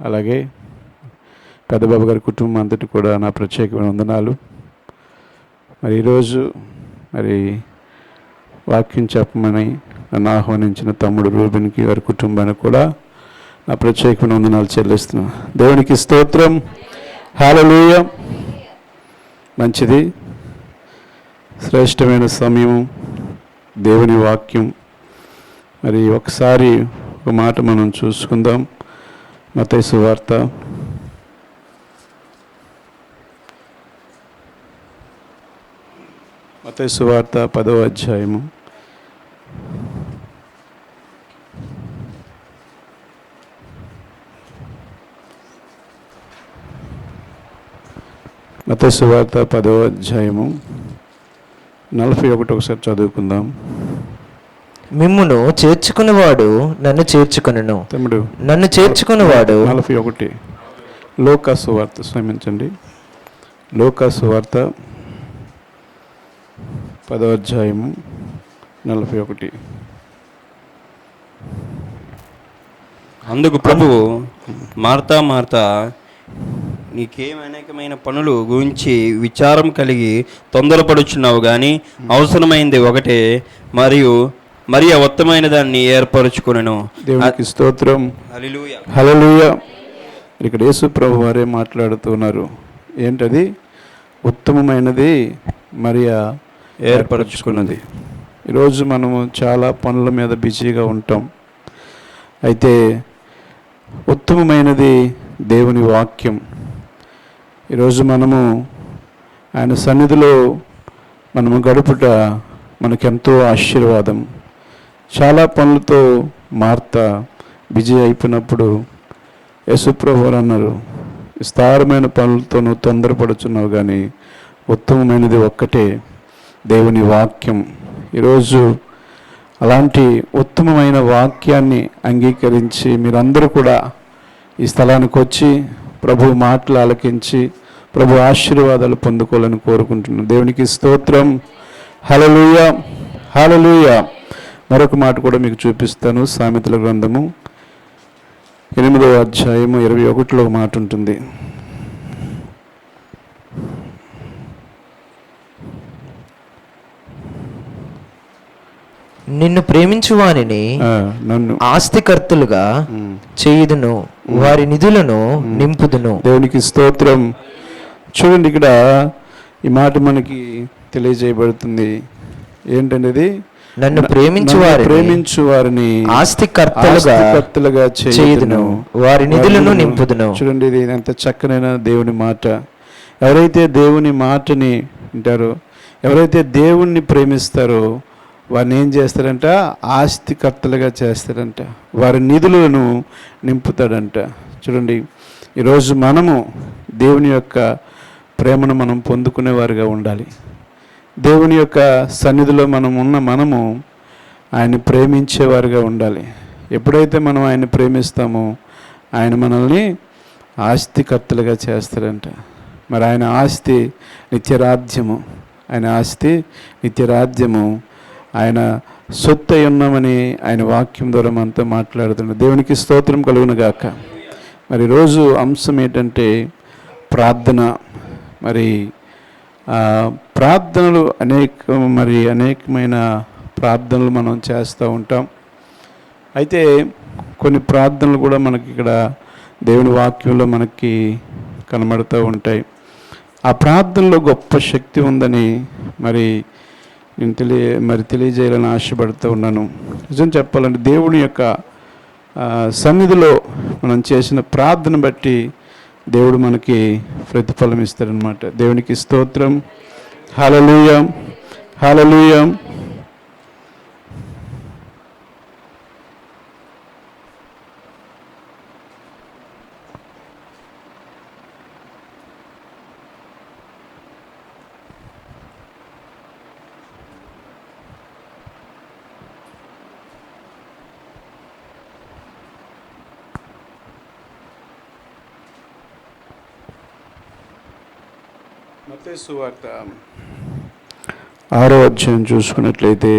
అలాగే పెద్దబాబు గారి కుటుంబం అంతటి కూడా నా ప్రత్యేకమైన వందనాలు. మరి ఈరోజు మరి వాక్యం చెప్పమని నన్ను ఆహ్వానించిన తమ్ముడు రూబిన్కి వారి కుటుంబానికి కూడా నా ప్రత్యేకమైన వందనాలు చెల్లిస్తున్నాను. దేవునికి స్తోత్రం. హాలలుయ మంచిది. శ్రేష్టమైన సమయం. దేవుని వాక్యం. మరి ఒకసారి ఒక మాట మనం చూసుకుందాం. మతయ సువార్త మతయ సువార్త పదవ అధ్యాయము మత సువార్త పదవ అధ్యాయము నలభై ఒకటి ఒకసారి చదువుకుందాం మిమ్మును చేర్చుకునేవాడు నన్ను చేర్చుకొనును. తమ్ముడు నన్ను చేర్చుకునేవాడు నలభై ఒకటి. లోకాసు వార్త క్షమించండి లోకాసు వార్త పదవ అధ్యాయము నలభై ఒకటి. అందుకు ప్రభువు మార్తా మార్తా నీకేం అనేకమైన పనులు గురించి విచారం కలిగి తొందరపడుచున్నావు కానీ అవసరమైంది ఒకటే మరియు మరి ఉత్తమైన దాన్ని ఏర్పరచుకునను. దేవునికి స్తోత్రం. హలలుయ ఇక్కడ యేసు ప్రభు వారే మాట్లాడుతున్నారు. ఏంటది? ఉత్తమమైనది మరియా ఏర్పరచుకున్నది. ఈరోజు మనము చాలా పనుల మీద బిజీగా ఉంటాం. అయితే ఉత్తమమైనది దేవుని వాక్యం. ఈరోజు మనము ఆయన సన్నిధిలో మనము గడుపుట మనకెంతో ఆశీర్వాదం. చాలా పనులతో మార్త బిజీ అయిపోయినప్పుడు యశుప్రభు అన్నారు విస్తారమైన పనులతో నువ్వు తొందరపడుచున్నావు కానీ ఉత్తమమైనది ఒక్కటే దేవుని వాక్యం. ఈరోజు అలాంటి ఉత్తమమైన వాక్యాన్ని అంగీకరించి మీరందరూ కూడా ఈ స్థలానికి వచ్చి ప్రభు మాటలు ఆలకించి ప్రభు ఆశీర్వాదాలు పొందుకోవాలని కోరుకుంటున్నాను దేవునికి స్తోత్రం. హలలుయ హలలుయ మరొక మాట కూడా మీకు చూపిస్తాను. సామెతల గ్రంథము ఎనిమిదవ అధ్యాయము ఇరవై ఒకటిలో ఒక మాట ఉంటుంది. నిన్ను ప్రేమించు వానిని ఆ, నన్ను. ఆస్తికర్తలుగా చేయుదును వారి నిధులను నింపుదును. దేవునికి స్తోత్రం. చూడండి ఇక్కడ ఈ మాట మనకి తెలియజేయబడుతుంది. ఏంటనేది? నన్ను ప్రేమించు వారిని ప్రేమించు వారిని ఆస్తికర్తలుగా ఆస్తికర్తలుగా చేయుదును. వారి నిధులను నింపుదును. చూడండి ఇది ఎంత చక్కనైన దేవుని మాట. ఎవరైతే దేవుని మాటని వింటారో ఎవరైతే దేవుణ్ణి ప్రేమిస్తారో వారిని ఏం చేస్తారంట? ఆస్తికర్తలుగా చేస్తారంట. వారి నిధులను నింపుతాడంట. చూడండి ఈరోజు మనము దేవుని యొక్క ప్రేమను మనం పొందుకునేవారుగా ఉండాలి. దేవుని యొక్క సన్నిధిలో మనం ఉన్న మనము ఆయన్ని ప్రేమించేవారుగా ఉండాలి. ఎప్పుడైతే మనం ఆయన్ని ప్రేమిస్తామో ఆయన మనల్ని ఆస్తికర్తలుగా చేస్తారంట మరి ఆయన ఆస్తి నిత్యరాజ్యము. ఆయన ఆస్తి నిత్యరాజ్యము. ఆయన సొత్తు ఉన్నామని ఆయన వాక్యం ద్వారా మనతో మాట్లాడుతున్నాడు దేవునికి స్తోత్రం కలుగును గాక. మరి రోజు అంశం ఏంటంటే ప్రార్థన. మరి ప్రార్థనలు అనేక మరి అనేకమైన ప్రార్థనలు మనం చేస్తూ ఉంటాం. అయితే కొన్ని ప్రార్థనలు కూడా మనకి ఇక్కడ దేవుని వాక్యంలో మనకి కనబడుతూ ఉంటాయి. ఆ ప్రార్థనలో గొప్ప శక్తి ఉందని మరి నేను తెలియ మరి తెలియజేయాలని ఆశపడుతూ ఉన్నాను. నిజం చెప్పాలంటే దేవుని యొక్క సన్నిధిలో మనం చేసిన ప్రార్థన బట్టి దేవుడు మనకి ప్రతిఫలం ఇస్తాడనమాట దేవునికి స్తోత్రం. హలలుయ హలలుయ మత్తయి వార్త ఆరో అధ్యాయం చూసుకున్నట్లయితే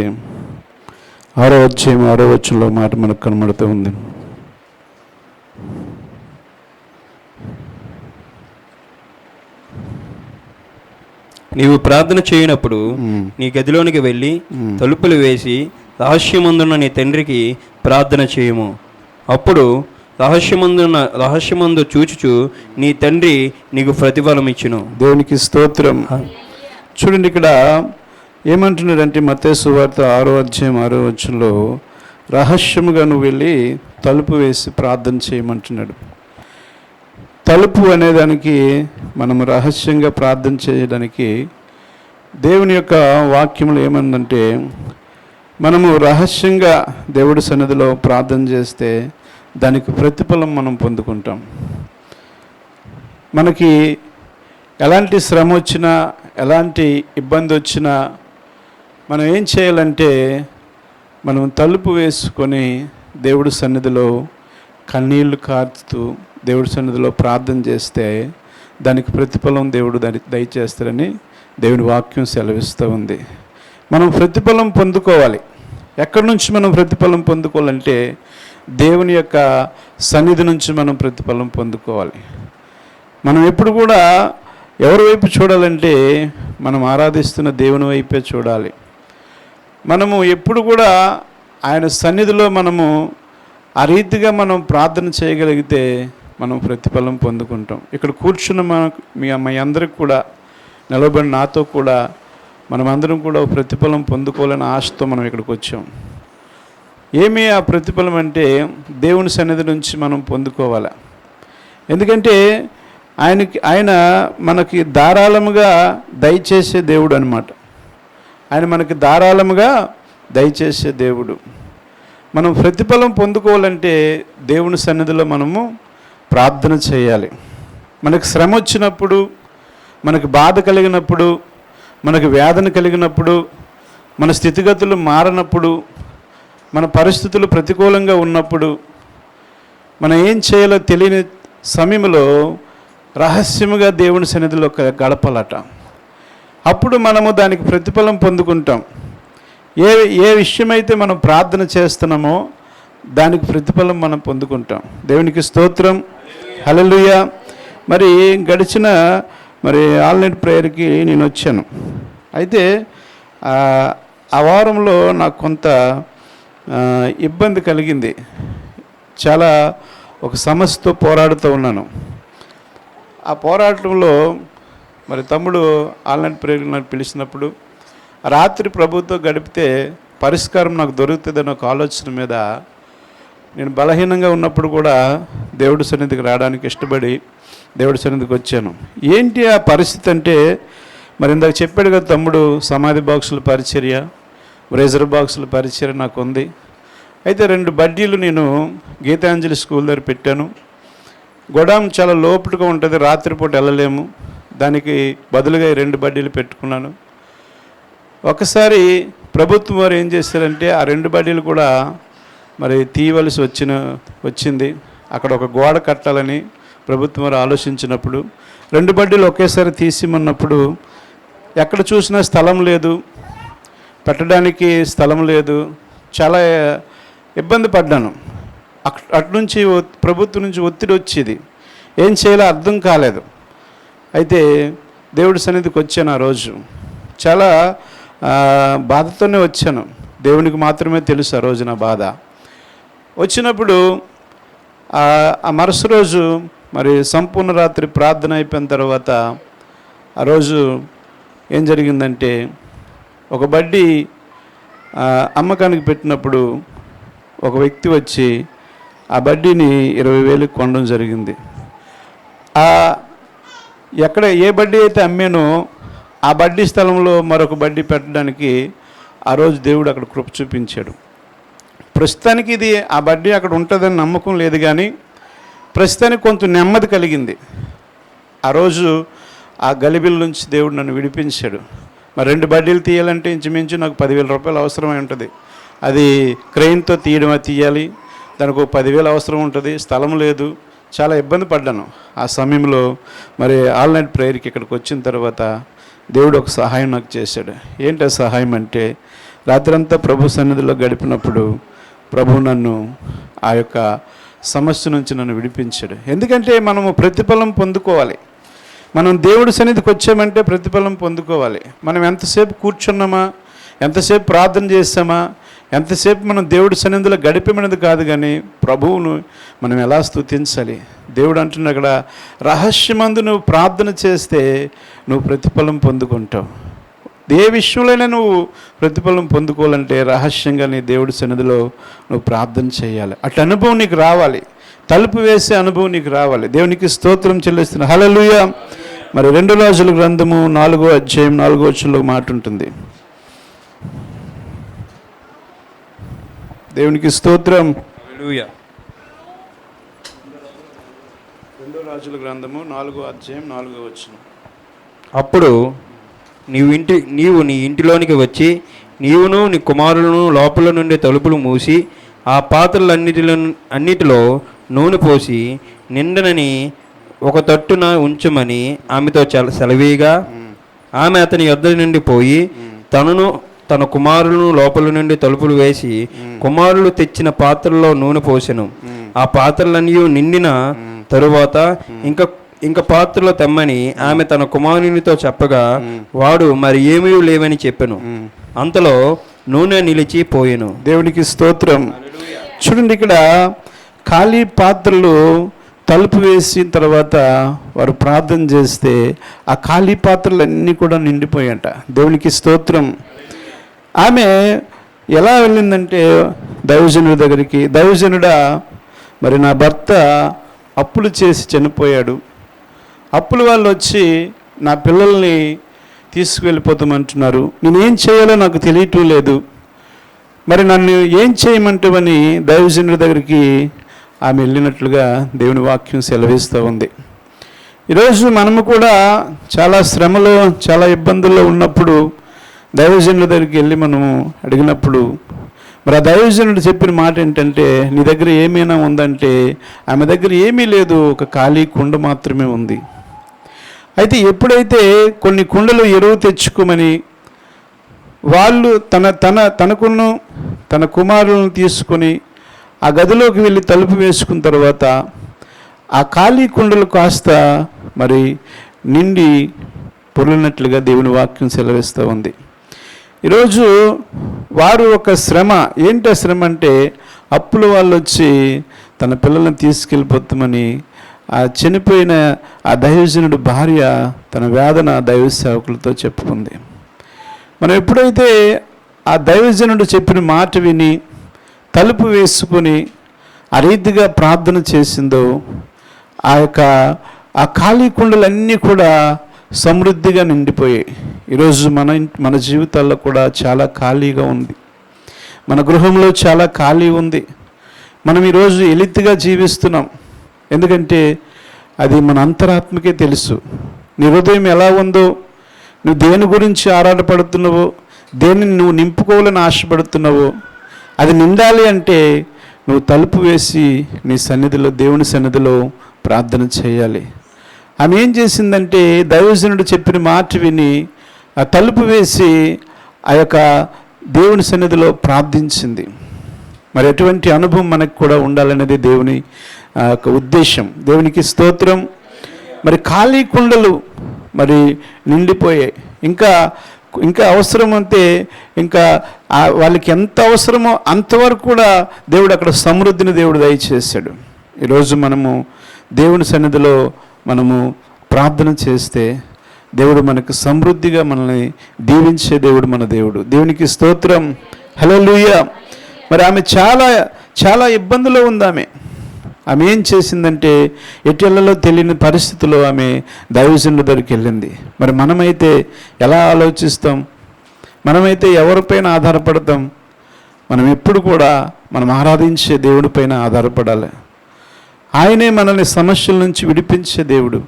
ఆరో అధ్యాయం ఆరో వచ్చంలో మాట మనకు కనబడుతూ ఉంది. నీవు ప్రార్థన చేయనప్పుడు నీ గదిలోనికి వెళ్ళి తలుపులు వేసి రహస్యమందున్న నీ తండ్రికి ప్రార్థన చేయము. అప్పుడు రహస్యమందున్న రహస్యమందు చూచుచు నీ తండ్రి నీకు ప్రతిఫలం ఇచ్చును దేవునికి స్తోత్రం. చూడండి ఇక్కడ ఏమంటున్నాడంటే మతేసు వార్త ఆరో అధ్యాయం ఆరో వచ్చంలో రహస్యముగా నువ్వు వెళ్ళి తలుపు వేసి ప్రార్థన చేయమంటున్నాడు. తలుపు అనేదానికి మనం రహస్యంగా ప్రార్థన చేయడానికి దేవుని యొక్క వాక్యములు ఏమందంటే మనము రహస్యంగా దేవుడి సన్నిధిలో ప్రార్థన చేస్తే దానికి ప్రతిఫలం మనం పొందుకుంటాం. మనకి ఎలాంటి శ్రమ వచ్చినా ఎలాంటి ఇబ్బంది వచ్చినా మనం ఏం చేయాలంటే మనం తలుపు వేసుకొని దేవుడి సన్నిధిలో కన్నీళ్ళు కార్చుతూ దేవుడి సన్నిధిలో ప్రార్థన చేస్తే దానికి ప్రతిఫలం దేవుడు దాని దయచేస్తారని దేవుని వాక్యం సెలవిస్తూ ఉంది. మనం ప్రతిఫలం పొందుకోవాలి. ఎక్కడి నుంచి మనం ప్రతిఫలం పొందుకోవాలంటే దేవుని యొక్క సన్నిధి నుంచి మనం ప్రతిఫలం పొందుకోవాలి. మనం ఎప్పుడు కూడా ఎవరి వైపు చూడాలంటే మనం ఆరాధిస్తున్న దేవుని వైపే చూడాలి. మనము ఎప్పుడు కూడా ఆయన సన్నిధిలో మనము ఆ రీతిగా మనం ప్రార్థన చేయగలిగితే మనం ప్రతిఫలం పొందుకుంటాం. ఇక్కడ కూర్చున్న మనకు మీ అమ్మాయి అందరికి కూడా నిలబడిన నాతో కూడా మనమందరం కూడా ప్రతిఫలం పొందుకోవాలని ఆశతో మనం ఇక్కడికి వచ్చాం. ఏమి ఆ ప్రతిఫలం అంటే దేవుని సన్నిధి నుంచి మనం పొందుకోవాలి? ఎందుకంటే ఆయనకి ఆయన మనకి ధారాళముగా దయచేసే దేవుడు అనమాట ఆయన మనకి ధారాళముగా దయచేసే దేవుడు. మనం ప్రతిఫలం పొందుకోవాలంటే దేవుని సన్నిధిలో మనము ప్రార్థన చేయాలి. మనకు శ్రమ వచ్చినప్పుడు మనకు బాధ కలిగినప్పుడు మనకు వేదన కలిగినప్పుడు మన స్థితిగతులు మారినప్పుడు మన పరిస్థితులు ప్రతికూలంగా ఉన్నప్పుడు మనం ఏం చేయాలో తెలియని సమయంలో రహస్యముగా దేవుని సన్నిధిలో ఒక గడపలట. అప్పుడు మనము దానికి ప్రతిఫలం పొందుకుంటాం. ఏ ఏ విషయమైతే మనం ప్రార్థన చేస్తున్నామో దానికి ప్రతిఫలం మనం పొందుకుంటాం. దేవునికి స్తోత్రం. హలలుయ మరి గడిచిన మరి ఆన్లైన్ ప్రేయర్కి నేను వచ్చాను. అయితే ఆ, వారంలో నాకు కొంత ఇబ్బంది కలిగింది. చాలా ఒక సమస్యతో పోరాడుతూ ఉన్నాను. ఆ పోరాటంలో మరి తమ్ముడు ఆన్లైన్ ప్రేయర్ నాకు పిలిచినప్పుడు రాత్రి ప్రభుతో గడిపితే పరిష్కారం నాకు దొరుకుతుందనే ఒక ఆలోచన మీద నేను బలహీనంగా ఉన్నప్పుడు కూడా దేవుడి సన్నిధికి రావడానికి ఇష్టపడి దేవుడి సన్నిధికి వచ్చాను. ఏంటి ఆ పరిస్థితి అంటే మరి ఇందాక చెప్పాడు కదా తమ్ముడు సమాధి బాక్సుల పరిచర్య బ్రేజర్ బాక్సుల పరిచర్య నాకు ఉంది అయితే రెండు బడ్డీలు నేను గీతాంజలి స్కూల్ దగ్గర పెట్టాను. గొడాం చాలా లోపటుగా ఉంటుంది రాత్రిపూట వెళ్ళలేము. దానికి బదులుగా ఈ రెండు బడ్డీలు పెట్టుకున్నాను. ఒకసారి ప్రభుత్వం వారు ఏం చేశారంటే ఆ రెండు బడ్డీలు కూడా మరి తీయవలసి వచ్చిన వచ్చింది. అక్కడ ఒక గోడ కట్టాలని ప్రభుత్వం వారు ఆలోచించినప్పుడు రెండు బడ్డీలు ఒకేసారి తీసిమన్నప్పుడు ఎక్కడ చూసినా స్థలం లేదు. పెట్టడానికి స్థలం లేదు. చాలా ఇబ్బంది పడ్డాను. అక్- అటు నుంచి ప్రభుత్వం నుంచి ఒత్తిడి వచ్చేది. ఏం చేయాలో అర్థం కాలేదు. అయితే దేవుడి సన్నిధికి వచ్చాను ఆ రోజు. చాలా బాధతోనే వచ్చాను. దేవునికి మాత్రమే తెలుసు ఆ రోజు నా బాధ. వచ్చినప్పుడు ఆ ఆ మరుసటి రోజు మరి సంపూర్ణ రాత్రి ప్రార్థన అయిపోయిన తర్వాత ఆ రోజు ఏం జరిగిందంటే ఒక బడ్డీ అమ్మకానికి పెట్టినప్పుడు ఒక వ్యక్తి వచ్చి ఆ బడ్డీని ఇరవై వేలకు కొనడం జరిగింది. ఆ ఎక్కడ ఏ బడ్డీ అయితే అమ్మానో ఆ బడ్డీ స్థలంలో మరొక బడ్డీ పెట్టడానికి ఆ రోజు దేవుడు అక్కడ కృప చూపించాడు. ప్రస్తుతానికి ఇది ఆ బడ్డీ అక్కడ ఉంటుందని నమ్మకం లేదు కానీ ప్రస్తుతానికి కొంత నెమ్మది కలిగింది. ఆ రోజు ఆ గలిబిల నుంచి దేవుడు నన్ను విడిపించాడు. మరి రెండు బడ్డీలు తీయాలంటే ఇంచుమించు నాకు పదివేల రూపాయలు అవసరమై ఉంటుంది. అది క్రెయిన్తో తీయడం తీయాలి? దానికి ఒక పదివేలు అవసరం ఉంటుంది. స్థలం లేదు. చాలా ఇబ్బంది పడ్డాను. ఆ సమయంలో మరి ఆన్లైన్ ప్రేయర్కి ఇక్కడికి వచ్చిన తర్వాత దేవుడు ఒక సహాయం నాకు చేశాడు. ఏంటి సహాయం అంటే రాత్రంతా ప్రభు సన్నిధిలో గడిపినప్పుడు ప్రభు నన్ను ఆ యొక్క సమస్య నుంచి నన్ను విడిపించాడు. ఎందుకంటే మనము ప్రతిఫలం పొందుకోవాలి. మనం దేవుడి సన్నిధికి వచ్చామంటే ప్రతిఫలం పొందుకోవాలి. మనం ఎంతసేపు కూర్చున్నామా? ఎంతసేపు ప్రార్థన చేస్తామా? ఎంతసేపు మనం దేవుడి సన్నిధిలో గడిపేమనేది కాదు కానీ ప్రభువును మనం ఎలా స్తుతించాలి? దేవుడు అంటున్న అక్కడ రహస్యమందు నువ్వు ప్రార్థన చేస్తే నువ్వు ప్రతిఫలం పొందుకుంటావు. ఏ విషయంలోనే నువ్వు ప్రతిఫలం పొందుకోవాలంటే రహస్యంగా నీ దేవుడి సన్నిధిలో నువ్వు ప్రార్థన చేయాలి. అటు అనుభవం నీకు రావాలి. తలుపు వేసే అనుభవం నీకు రావాలి. దేవునికి స్తోత్రం చెల్లిస్తున్న హలలుయ మరి రెండు రోజుల గ్రంథము నాలుగో అధ్యాయం నాలుగో వచ్చులో మాట ఉంటుంది. దేవునికి స్తోత్రం. హల్లెలూయా. రెండో రాజుల గ్రంథము నాలుగో అధ్యాయం నాలుగో వచ్చిన అప్పుడు నీవు ఇంటి నీవు నీ ఇంటిలోనికి వచ్చి నీవును నీ కుమారులను లోపల నుండి తలుపులు మూసి ఆ పాత్రలన్నిటిలో అన్నిటిలో నూనె పోసి నిండనని ఒక తట్టున ఉంచమని ఆమెతో చల సెలవీగా ఆమె అతని యొద్ద నుండి పోయి తనను తన కుమారులను లోపల నుండి తలుపులు వేసి కుమారులు తెచ్చిన పాత్రలో నూనె పోసెను. ఆ పాత్రలన్నీ నిండిన తరువాత ఇంకా ఇంకా పాత్రలో తెమ్మని ఆమె తన కుమారునితో చెప్పగా వాడు మరి ఏమీ లేవని చెప్పెను. అంతలో నూనె నిలిచి పోయెను. దేవునికి స్తోత్రం. చూడండి ఇక్కడ ఖాళీ పాత్రలు తలుపు వేసిన తర్వాత వారు ప్రార్థన చేస్తే ఆ ఖాళీ పాత్రలు అన్నీ కూడా నిండిపోయాట దేవునికి స్తోత్రం. ఆమె ఎలా వెళ్ళిందంటే దైవజనుడి దగ్గరికి దైవజనుడా మరి నా భర్త అప్పులు చేసి చనిపోయాడు. అప్పుల వాళ్ళు వచ్చి నా పిల్లల్ని తీసుకువెళ్ళిపోతామంటున్నారు నేనేం చేయాలో నాకు తెలియటం లేదు. మరి నన్ను ఏం చేయమంటావని దైవజనుడి దగ్గరికి ఆమె వెళ్ళినట్లుగా దేవుని వాక్యం సెలవిస్తూ ఉంది. ఈరోజు మనము కూడా చాలా శ్రమలో చాలా ఇబ్బందుల్లో ఉన్నప్పుడు దైవజనుల దగ్గరికి వెళ్ళి మనము అడిగినప్పుడు మరి ఆ దైవజనుడు చెప్పిన మాట ఏంటంటే నీ దగ్గర ఏమైనా ఉందంటే ఆమె దగ్గర ఏమీ లేదు ఒక ఖాళీ కుండ మాత్రమే ఉంది. అయితే ఎప్పుడైతే కొన్ని కుండలు ఎరువు తెచ్చుకోమని వాళ్ళు తన తన తనకును తన కుమారులను తీసుకొని ఆ గదిలోకి వెళ్ళి తలుపు వేసుకున్న తర్వాత ఆ ఖాళీ కుండలు కాస్త మరి నిండి పొర్లినట్లుగా దేవుని వాక్యం సెలవిస్తూ ఉంది. ఈరోజు వారు ఒక శ్రమ. ఏంటి శ్రమ అంటే అప్పుల వాళ్ళు వచ్చి తన పిల్లల్ని తీసుకెళ్ళిపోతామని ఆ చనిపోయిన ఆ దైవజనుడు భార్య తన వేదన దైవ సేవకులతో చెప్పుకుంది. మనం ఎప్పుడైతే ఆ దైవజనుడు చెప్పిన మాట విని తలుపు వేసుకొని ఆ రీతిగా ప్రార్థన చేసిందో ఆ యొక్క ఆ ఖాళీ కుండలన్నీ కూడా సమృద్ధిగా నిండిపోయాయి. ఈరోజు మన మన జీవితాల్లో కూడా చాలా ఖాళీగా ఉంది. మన గృహంలో చాలా ఖాళీ ఉంది. మనం ఈరోజు ఎలిత్గా జీవిస్తున్నాం. ఎందుకంటే అది మన అంతరాత్మకే తెలుసు. నీ హృదయం ఎలా ఉందో నువ్వు దేని గురించి ఆరాటపడుతున్నావో దేనిని నువ్వు నింపుకోవాలని ఆశపడుతున్నావో అది నిండాలి అంటే నువ్వు తలుపు వేసి నీ సన్నిధిలో దేవుని సన్నిధిలో ప్రార్థన చేయాలి. ఆమె ఏం చేసిందంటే దైవజనుడు చెప్పిన మాట విని ఆ తలుపు వేసి ఆ యొక్క దేవుని సన్నిధిలో ప్రార్థించింది. మరి ఎటువంటి అనుభవం మనకు కూడా ఉండాలనేది దేవుని ఆ, యొక్క ఉద్దేశం. దేవునికి స్తోత్రం. మరి ఖాళీ కుండలు మరి నిండిపోయాయి. ఇంకా ఇంకా అవసరం అంతే ఇంకా వాళ్ళకి ఎంత అవసరమో అంతవరకు కూడా దేవుడు అక్కడ సమృద్ధిని దేవుడు దయచేశాడు. ఈరోజు మనము దేవుని సన్నిధిలో మనము ప్రార్థన చేస్తే దేవుడు మనకు సమృద్ధిగా మనల్ని దీవించే దేవుడు మన దేవుడు. దేవునికి స్తోత్రం. హలోలుయ మరి ఆమె చాలా చాలా ఇబ్బందులో ఉంది ఆమె. ఆమె ఏం చేసిందంటే ఎటులలో తెలియని పరిస్థితిలో ఆమె దైవజనుల దగ్గరికి వెళ్ళింది. మరి మనమైతే ఎలా ఆలోచిస్తాం? మనమైతే ఎవరిపైన ఆధారపడతాం? మనం ఎప్పుడు కూడా మనం ఆరాధించే దేవుడిపైన ఆధారపడాలి. ఆయనే మనల్ని సమస్యల నుంచి విడిపించే దేవుడు.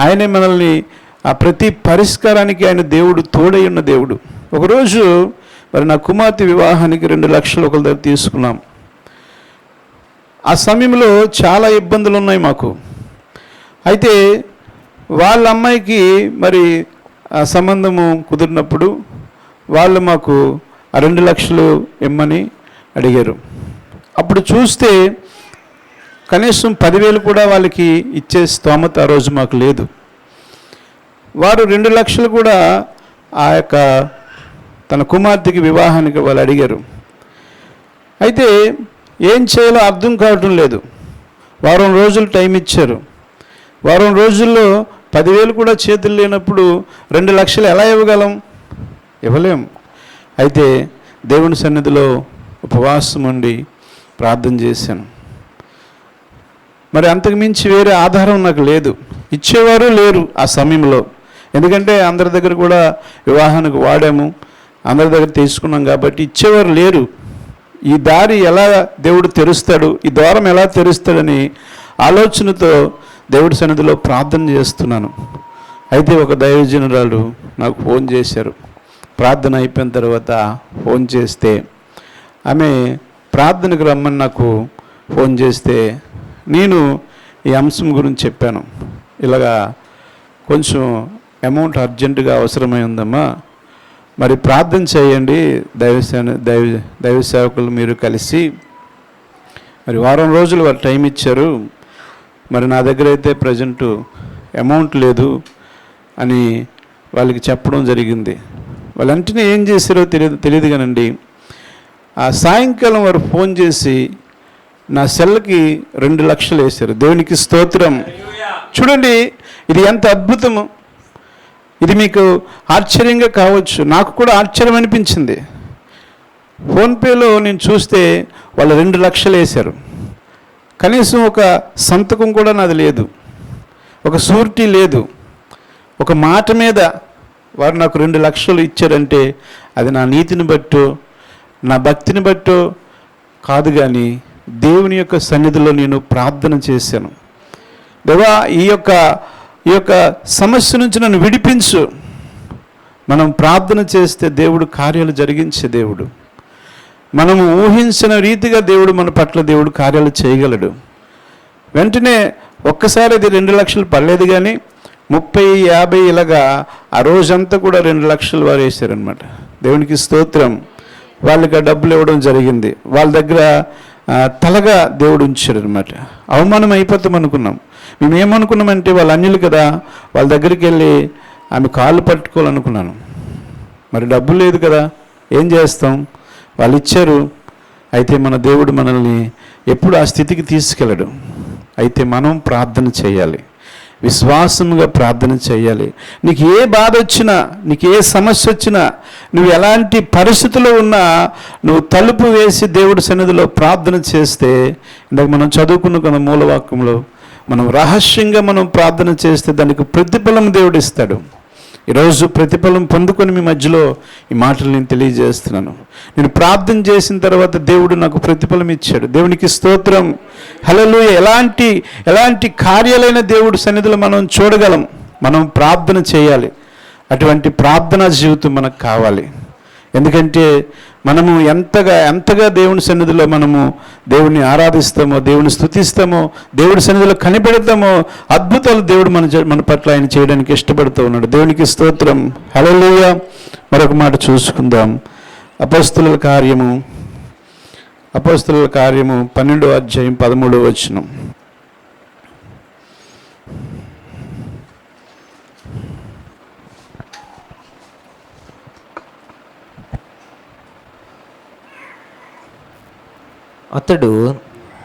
ఆయనే మనల్ని ఆ ప్రతి పరిష్కారానికి ఆయన దేవుడు తోడై ఉన్న దేవుడు. ఒకరోజు మరి నా కుమార్తె వివాహానికి రెండు లక్షలు ఒకరి దగ్గర తీసుకున్నాం. ఆ సమయంలో చాలా ఇబ్బందులు ఉన్నాయి మాకు. అయితే వాళ్ళ అమ్మాయికి మరి ఆ సంబంధము కుదిరినప్పుడు వాళ్ళు మాకు ఆ రెండు లక్షలు ఇమ్మని అడిగారు. అప్పుడు చూస్తే కనీసం పదివేలు కూడా వాళ్ళకి ఇచ్చే స్తోమత ఆ రోజు మాకు లేదు. వారు రెండు లక్షలు కూడా ఆ యొక్క తన కుమార్తెకి వివాహానికి వాళ్ళు అడిగారు. అయితే ఏం చేయాలో అర్థం కావటం లేదు. వారం రోజులు టైం ఇచ్చారు. వారం రోజుల్లో పదివేలు కూడా చేతులు లేనప్పుడు రెండు లక్షలు ఎలా ఇవ్వగలం? ఇవ్వలేం. అయితే దేవుని సన్నిధిలో ఉపవాసం ఉండి ప్రార్థన చేశాను. మరి అంతకు మించి వేరే ఆధారం నాకు లేదు. ఇచ్చేవారు లేరు ఆ సమయంలో. ఎందుకంటే అందరి దగ్గర కూడా వివాహానికి వాడాము. అందరి దగ్గర తీసుకున్నాం కాబట్టి ఇచ్చేవారు లేరు. ఈ దారి ఎలా దేవుడు తెరుస్తాడు ఈ ద్వారం ఎలా తెరుస్తాడని ఆలోచనతో దేవుడి సన్నిధిలో ప్రార్థన చేస్తున్నాను. అయితే ఒక దైవజనురాలు నాకు ఫోన్ చేశారు. ప్రార్థన అయిపోయిన తర్వాత ఫోన్ చేస్తే ఆమె ప్రార్థనకు రమ్మని నాకు ఫోన్ చేస్తే నేను ఈ అంశం గురించి చెప్పాను. ఇలాగా కొంచెం అమౌంట్ అర్జెంటుగా అవసరమై ఉందమ్మా మరి ప్రార్థన చేయండి దైవసేన దైవ దైవ సేవకులు మీరు కలిసి. మరి వారం రోజులు వారు టైం ఇచ్చారు. మరి నా దగ్గర అయితే ప్రజెంట్ అమౌంట్ లేదు అని వాళ్ళకి చెప్పడం జరిగింది. వాళ్ళంటనే ఏం చేశారో తెలియదు తెలియదు కానండి. ఆ సాయంకాలం వారు ఫోన్ చేసి నా సెల్కి రెండు లక్షలు వేశారు. దేవునికి స్తోత్రం. చూడండి ఇది ఎంత అద్భుతము. ఇది మీకు ఆశ్చర్యంగా కావచ్చు. నాకు కూడా ఆశ్చర్యం అనిపించింది. ఫోన్పేలో నేను చూస్తే వాళ్ళు రెండు లక్షలు వేశారు. కనీసం ఒక సంతకం కూడా నాది లేదు. ఒక సూరిటీ లేదు. ఒక మాట మీద వారు నాకు రెండు లక్షలు ఇచ్చారంటే అది నా నీతిని బట్టో నా భక్తిని బట్టో కాదు కానీ దేవుని యొక్క సన్నిధిలో నేను ప్రార్థన చేశాను. దేవా ఈ యొక్క ఈ యొక్క సమస్య నుంచి నన్ను విడిపించు. మనం ప్రార్థన చేస్తే దేవుడు కార్యాలు జరిగించే దేవుడు. మనము ఊహించిన రీతిగా దేవుడు మన పట్ల దేవుడు కార్యాలు చేయగలడు. వెంటనే ఒక్కసారి అది రెండు లక్షలు పడలేదు కానీ ముప్పై యాభై ఇలాగా ఆ రోజంతా కూడా రెండు లక్షలు వారు వేశారనమాట దేవునికి స్తోత్రం. వాళ్ళకి ఆ డబ్బులు ఇవ్వడం జరిగింది. వాళ్ళ దగ్గర తలగా దేవుడు ఉంచాడు అనమాట అవమానం అయిపోతాం అనుకున్నాం. మేము ఏమనుకున్నామంటే వాళ్ళు అన్యులు కదా వాళ్ళ దగ్గరికి వెళ్ళి ఆమె కాళ్ళు పట్టుకోవాలనుకున్నాను. మరి డబ్బు లేదు కదా ఏం చేస్తాం? వాళ్ళు ఇచ్చారు. అయితే మన దేవుడు మనల్ని ఎప్పుడు ఆ స్థితికి తీసుకెళ్ళడు. అయితే మనం ప్రార్థన చేయాలి. విశ్వాసముగా ప్రార్థన చేయాలి. నీకు ఏ బాధ వచ్చినా నీకు ఏ సమస్య వచ్చినా నువ్వు ఎలాంటి పరిస్థితుల్లో ఉన్నా నువ్వు తలుపు వేసి దేవుడి సన్నిధిలో ప్రార్థన చేస్తే ఇందాక మనం చదువుకున్న కొన్ని మూలవాక్యంలో మనం రహస్యంగా మనం ప్రార్థన చేస్తే దానికి ప్రతిఫలం దేవుడు ఇస్తాడు. ఈరోజు ప్రతిఫలం పొందుకొని మీ మధ్యలో ఈ మాటలు నేను తెలియజేస్తున్నాను. నేను ప్రార్థన చేసిన తర్వాత దేవుడు నాకు ప్రతిఫలం ఇచ్చాడు. దేవునికి స్తోత్రం. హలలు ఎలాంటి ఎలాంటి కార్యాలైన దేవుడు సన్నిధిలో మనం చూడగలం? మనం ప్రార్థన చేయాలి. అటువంటి ప్రార్థనా జీవితం మనకు కావాలి. ఎందుకంటే మనము ఎంతగా ఎంతగా దేవుని సన్నిధిలో మనము దేవుణ్ణి ఆరాధిస్తామో దేవుని స్థుతిస్తామో దేవుడి సన్నిధిలో కనిపెడతామో అద్భుతాలు దేవుడు మన మన పట్ల ఆయన చేయడానికి ఇష్టపడుతూ ఉన్నాడు. దేవునికి స్తోత్రం. హలోయ మరొక మాట చూసుకుందాం. అపస్తుల కార్యము. అపస్తుల కార్యము పన్నెండో అధ్యాయం పదమూడో వచనం. అతడు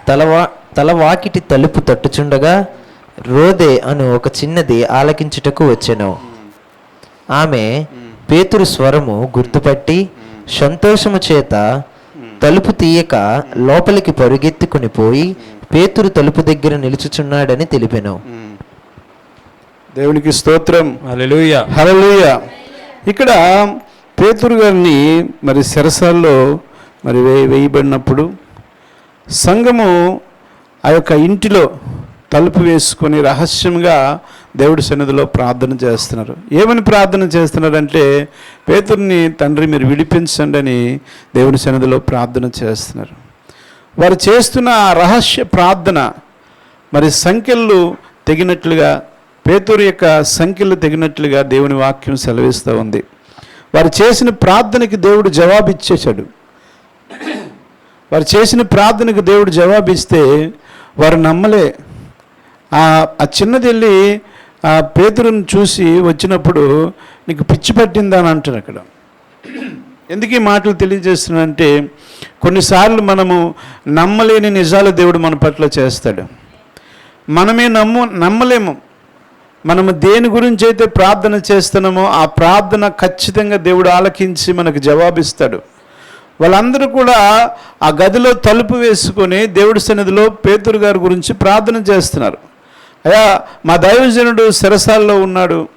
తలవా తలవాకిటి తలుపు తట్టుచుండగా రోదే అను ఒక చిన్నది ఆలకించుటకు వచ్చెను. ఆమె పేతురు స్వరము గుర్తుపట్టి సంతోషము చేత తలుపు తీయక లోపలికి పరుగెత్తుకుని పోయి పేతురు తలుపు దగ్గర నిలుచుచున్నాడని తెలిపెను. దేవునికి స్తోత్రం. హల్లెలూయా. హల్లెలూయ. ఇక్కడ పేతురు గారిని మరి శరసాల్లో మరి వే- వేయబడినప్పుడు సంఘము ఆ యొక్క ఇంటిలో తలుపు వేసుకొని రహస్యంగా దేవుడి సన్నిధిలో ప్రార్థన చేస్తున్నారు. ఏమని ప్రార్థన చేస్తున్నారంటే పేతుర్ని తండ్రి మీరు విడిపించండి అని దేవుని సన్నిధిలో ప్రార్థన చేస్తున్నారు. వారు చేస్తున్న రహస్య ప్రార్థన మరి సంఖ్యలు తెగినట్లుగా పేతురు యొక్క సంఖ్యలు తెగినట్లుగా దేవుని వాక్యం సెలవిస్తూ ఉంది. వారు చేసిన ప్రార్థనకి దేవుడు జవాబు ఇచ్చేశాడు వారు చేసిన ప్రార్థనకు దేవుడు జవాబిస్తే వారు నమ్మలే. ఆ చిన్నది వెళ్ళి ఆ పేతురుని చూసి వచ్చినప్పుడు నీకు పిచ్చి పట్టిందా అని అంటారు అక్కడ. ఎందుకు ఈ మాటలు తెలియజేస్తున్నానంటే కొన్నిసార్లు మనము నమ్మలేని నిజాలు దేవుడు మన పట్ల చేస్తాడు. మనమే నమ్ము నమ్మలేము. మనము దేని గురించి అయితే ప్రార్థన చేస్తున్నామో ఆ ప్రార్థన ఖచ్చితంగా దేవుడు ఆలకించి మనకు జవాబిస్తాడు. వాళ్ళందరూ కూడా ఆ గదిలో తలుపు వేసుకొని దేవుడి సన్నిధిలో పేతురు గారి గురించి ప్రార్థన చేస్తున్నారు. అయ్యా మా దైవజనుడు శిరసాల్లో ఉన్నాడు.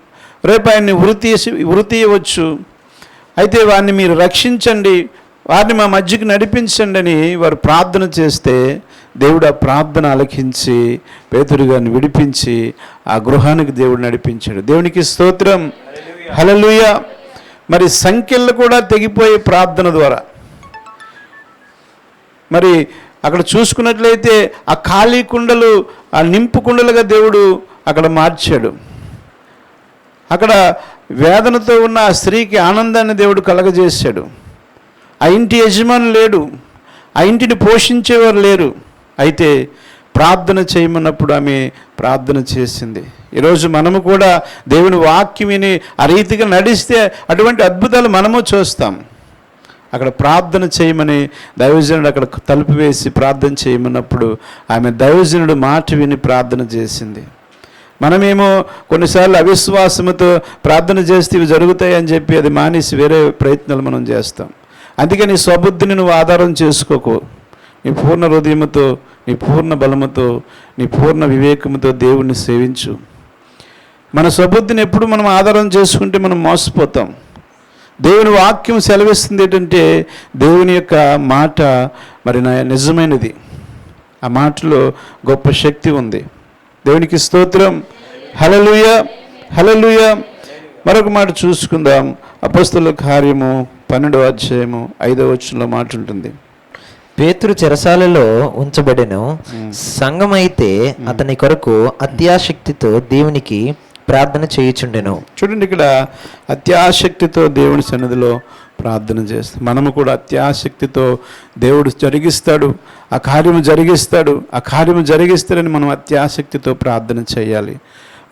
రేపు ఆయన్ని వృత్తి వృత్తి ఇవ్వచ్చు. అయితే వారిని మీరు రక్షించండి. వారిని మా మధ్యకి నడిపించండి అని వారు ప్రార్థన చేస్తే దేవుడు ఆ ప్రార్థన ఆలకించి పేతురు గారిని విడిపించి ఆ గృహానికి దేవుడు నడిపించాడు. దేవునికి స్తోత్రం. హలలుయ మరి సంఖ్యలు కూడా తెగిపోయే ప్రార్థన ద్వారా. మరి అక్కడ చూసుకున్నట్లయితే ఆ ఖాళీ కుండలు ఆ నింపు కుండలుగా దేవుడు అక్కడ మార్చాడు. అక్కడ వేదనతో ఉన్న ఆ స్త్రీకి ఆనందాన్ని దేవుడు కలగజేశాడు. ఆ ఇంటి యజమాని లేడు. ఆ ఇంటిని పోషించేవారు లేరు. అయితే ప్రార్థన చేయమన్నప్పుడు ఆమె ప్రార్థన చేసింది. ఈరోజు మనము కూడా దేవుని వాక్యం విని ఆ రీతిగా నడిస్తే అటువంటి అద్భుతాలు మనము చూస్తాం. అక్కడ ప్రార్థన చేయమని దైవజనుడు అక్కడ తలుపు వేసి ప్రార్థన చేయమన్నప్పుడు ఆమె దైవజనుడు మాట విని ప్రార్థన చేసింది. మనమేమో కొన్నిసార్లు అవిశ్వాసముతో ప్రార్థన చేస్తే ఇవి జరుగుతాయని చెప్పి అది మానేసి వేరే ప్రయత్నాలు మనం చేస్తాం. అందుకని స్వబుద్ధిని నువ్వు ఆధారం చేసుకోకు. నీ పూర్ణ హృదయముతో నీ పూర్ణ బలముతో నీ పూర్ణ వివేకముతో దేవుణ్ణి సేవించు. మన స్వబుద్ధిని ఎప్పుడు మనం ఆధారం చేసుకుంటే మనం మోసపోతాం. దేవుని వాక్యం సెలవిస్తుంది ఏంటంటే దేవుని యొక్క మాట మరి నా నిజమైనది. ఆ మాటలో గొప్ప శక్తి ఉంది. దేవునికి స్తోత్రం. హలలుయ హలలుయ మరొక మాట చూసుకుందాం. అపస్తుల కార్యము పన్నెండవ అధ్యాయము ఐదవ వచనంలో మాట ఉంటుంది. పేతురు చెరసాలలో ఉంచబడెను. సంఘమైతే అతని కొరకు అత్యాశక్తితో దేవునికి ప్రార్థన చేయుచుండెను. చూడండి ఇక్కడ అత్యాసక్తితో దేవుని సన్నిధిలో ప్రార్థన చేస్తాం మనము కూడా అత్యాసక్తితో దేవుడు జరిగిస్తాడు ఆ కార్యము జరిగిస్తాడు ఆ కార్యము జరిగిస్తాడని మనం అత్యాసక్తితో ప్రార్థన చేయాలి.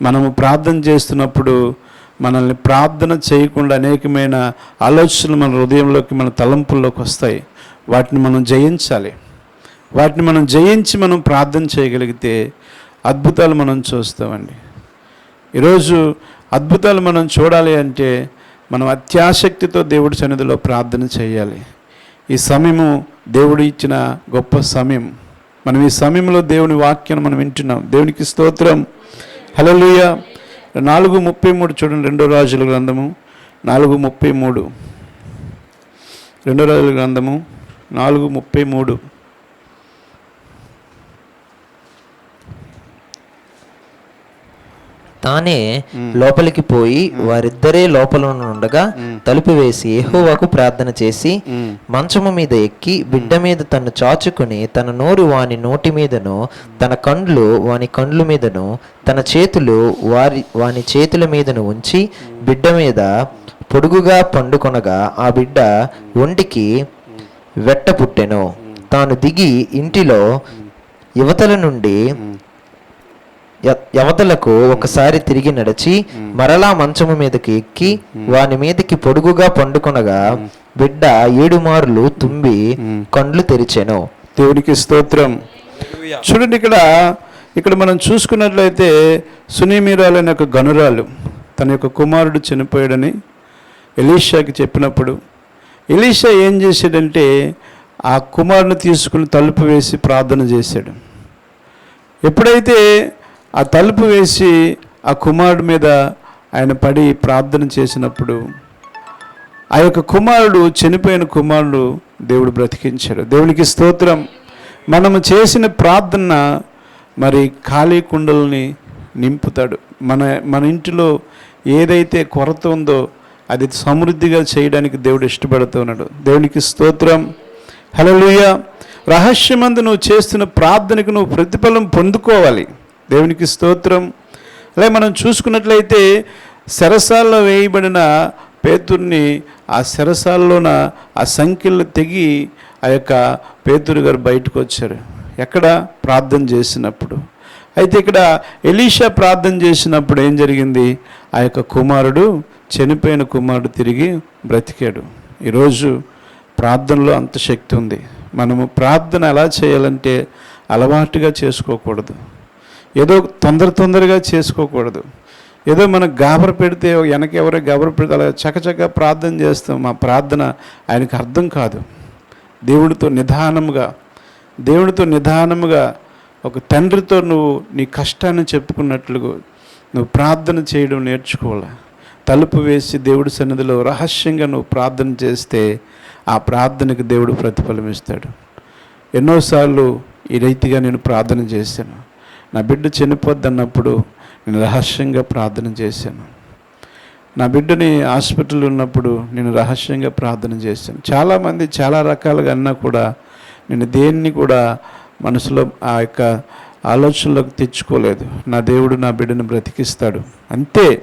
మనము ప్రార్థన చేస్తున్నప్పుడు మనల్ని ప్రార్థన చేయకుండా అనేకమైన ఆలోచనలు మన హృదయంలోకి మన తలంపుల్లోకి వస్తాయి. వాటిని మనం జయించాలి. వాటిని మనం జయించి మనం ప్రార్థన చేయగలిగితే అద్భుతాలు మనం చూస్తామండి. ఈరోజు అద్భుతాలు మనం చూడాలి అంటే మనం అత్యాసక్తితో దేవుడి సన్నిధిలో ప్రార్థన చేయాలి. ఈ సమయము దేవుడు ఇచ్చిన గొప్ప సమయం. మనం ఈ సమయంలో దేవుని వాక్యాన్ని మనం వింటున్నాం. దేవునికి స్తోత్రం. హలోయ నాలుగు ముప్పై మూడు చూడండి రెండో రాజుల గ్రంథము. నాలుగు ముప్పై మూడు. రెండో రాజుల గ్రంథము. నాలుగు ముప్పై మూడు. తానే లోపలికి పోయి వారిద్దరే లోపల ఉండగా తలుపు వేసి యెహోవాకు ప్రార్థన చేసి మంచము మీద ఎక్కి బిడ్డ మీద తను చాచుకుని తన నోరు వాని నోటి మీదను తన కండ్లు వాని కండ్ల మీదను తన చేతులు వారి వాని చేతుల మీదను ఉంచి బిడ్డ మీద పొడుగుగా పండుకొనగా ఆ బిడ్డ ఒంటికి వెట్ట పుట్టెను. తాను దిగి ఇంటిలో యువతల నుండి యవతలకు ఒకసారి తిరిగి నడిచి మరలా మంచము మీదకి ఎక్కి వాని మీదకి పొడుగుగా పండుకొనగా బిడ్డ ఏడు మారులు తుంబి కండ్లు తెరిచెను. దేవునికి స్తోత్రం. చూడండి ఇక్కడ ఇక్కడ మనం చూసుకున్నట్లయితే సునీమీరాలు అనే ఒక గనురాలు తన యొక్క కుమారుడు చనిపోయాడని ఎలీషాకి చెప్పినప్పుడు ఎలీషా ఏం చేశాడంటే ఆ కుమారుని తీసుకుని తలుపు వేసి ప్రార్థన చేశాడు. ఎప్పుడైతే ఆ తలుపు వేసి ఆ కుమారుడి మీద ఆయన పడి ప్రార్థన చేసినప్పుడు ఆ యొక్క కుమారుడు చనిపోయిన కుమారుడు దేవుడు బ్రతికించాడు. దేవునికి స్తోత్రం. మనము చేసిన ప్రార్థన మరి ఖాళీ కుండల్ని నింపుతాడు. మన మన ఇంటిలో ఏదైతే కొరత ఉందో అది సమృద్ధిగా చేయడానికి దేవుడు ఇష్టపడుతున్నాడు దేవునికి స్తోత్రం. హలో రహస్యమందు నువ్వు చేస్తున్న ప్రార్థనకు నువ్వు ప్రతిఫలం పొందుకోవాలి. దేవునికి స్తోత్రం. అలాగే మనం చూసుకున్నట్లయితే శరసాల్లో వేయబడిన పేతుర్ని ఆ శరసాల్లోన ఆ సంఖ్యలు తెగి ఆ యొక్క పేతురు గారు బయటకు వచ్చారు. ఎక్కడ? ప్రార్థన చేసినప్పుడు. అయితే ఇక్కడ ఎలీషా ప్రార్థన చేసినప్పుడు ఏం జరిగింది? ఆ యొక్క కుమారుడు చనిపోయిన కుమారుడు తిరిగి బ్రతికాడు. ఈరోజు ప్రార్థనలో అంత శక్తి ఉంది. మనము ప్రార్థన ఎలా చేయాలంటే అలవాటుగా చేసుకోకూడదు. ఏదో తొందర తొందరగా చేసుకోకూడదు. ఏదో మనకు గాబర పెడితే వెనక ఎవరో గాబర పెడితే అలా చకచక ప్రార్థన చేస్తాం. మా ప్రార్థన ఆయనకు అర్థం కాదు. దేవుడితో నిదానముగా దేవుడితో నిదానముగా ఒక తండ్రితో నువ్వు నీ కష్టాన్ని చెప్పుకున్నట్లుగా నువ్వు ప్రార్థన చేయడం నేర్చుకోవాలి? తలుపు వేసి దేవుడి సన్నిధిలో రహస్యంగా నువ్వు ప్రార్థన చేస్తే ఆ ప్రార్థనకు దేవుడు ప్రతిఫలం ఇస్తాడు ఎన్నోసార్లు ఈ రీతిగా నేను ప్రార్థన చేశాను. నా బిడ్డ చనిపోద్దన్నప్పుడు నేను రహస్యంగా ప్రార్థన చేశాను. నా బిడ్డని హాస్పిటల్ ఉన్నప్పుడు నేను రహస్యంగా ప్రార్థన చేశాను. చాలామంది చాలా రకాలుగా అన్నా కూడా నేను దేన్ని కూడా మనసులో ఆ యొక్క ఆలోచనలోకి తెచ్చుకోలేదు. నా దేవుడు నా బిడ్డను బ్రతికిస్తాడు. అంతే.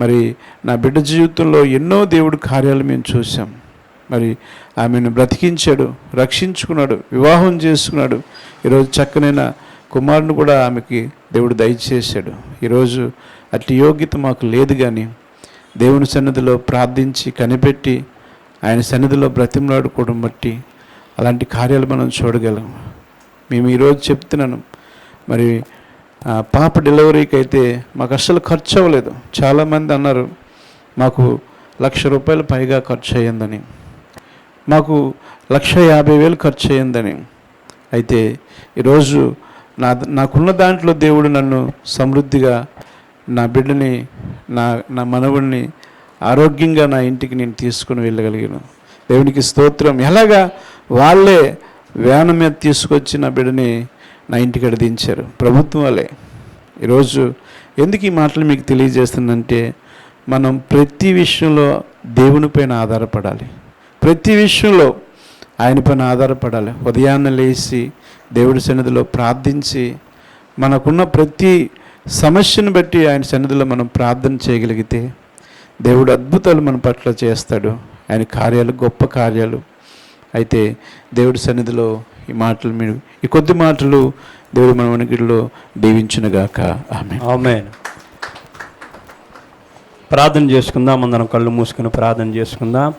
మరి నా బిడ్డ జీవితంలో ఎన్నో దేవుడు కార్యాలు మేము చూసాం మరి ఆమెను బ్రతికించాడు రక్షించుకున్నాడు వివాహం చేసుకున్నాడు. ఈరోజు చక్కనైన కుమారుని కూడా ఆమెకి దేవుడు దయచేశాడు. ఈరోజు అట్టి యోగ్యత మాకు లేదు కానీ దేవుని సన్నిధిలో ప్రార్థించి కనిపెట్టి ఆయన సన్నిధిలో బ్రతిమలాడుకోవడం బట్టి అలాంటి కార్యాలు మనం చూడగలం. మేము ఈరోజు చెప్తున్నాను మరి పాప డెలివరీకి అయితే మాకు అస్సలు ఖర్చు అవ్వలేదు. చాలామంది అన్నారు మాకు లక్ష రూపాయలు పైగా ఖర్చు అయ్యిందని. మాకు లక్ష యాభై వేలు ఖర్చు అయ్యిందని. అయితే ఈరోజు నా నాకున్న దాంట్లో దేవుడు నన్ను సమృద్ధిగా నా బిడ్డని నా నా మనవుడిని ఆరోగ్యంగా నా ఇంటికి నేను తీసుకుని వెళ్ళగలిగాను. దేవునికి స్తోత్రం. ఎలాగా వాళ్ళే వ్యాన మీద తీసుకొచ్చి నా బిడ్డని నా ఇంటికి దించారు ప్రభుత్వం వాళ్ళే. ఈరోజు ఎందుకు ఈ మాటలు మీకు తెలియజేస్తుందంటే మనం ప్రతి విషయంలో దేవునిపైన ఆధారపడాలి. ప్రతి విషయంలో ఆయన పైన ఆధారపడాలి. ఉదయాన్నే లేచి దేవుడి సన్నిధిలో ప్రార్థించి మనకున్న ప్రతి సమస్యను బట్టి ఆయన సన్నిధిలో మనం ప్రార్థన చేయగలిగితే దేవుడు అద్భుతాలు మన పట్ల చేస్తాడు. ఆయన కార్యాలు గొప్ప కార్యాలు. అయితే దేవుడి సన్నిధిలో ఈ మాటలు మీరు ఈ కొద్ది మాటలు దేవుడు మన వణికిడిలో దీవించునుగాక. ఆమె ఆమె ప్రార్థన చేసుకుందాం. అందరం కళ్ళు మూసుకుని ప్రార్థన చేసుకుందాం.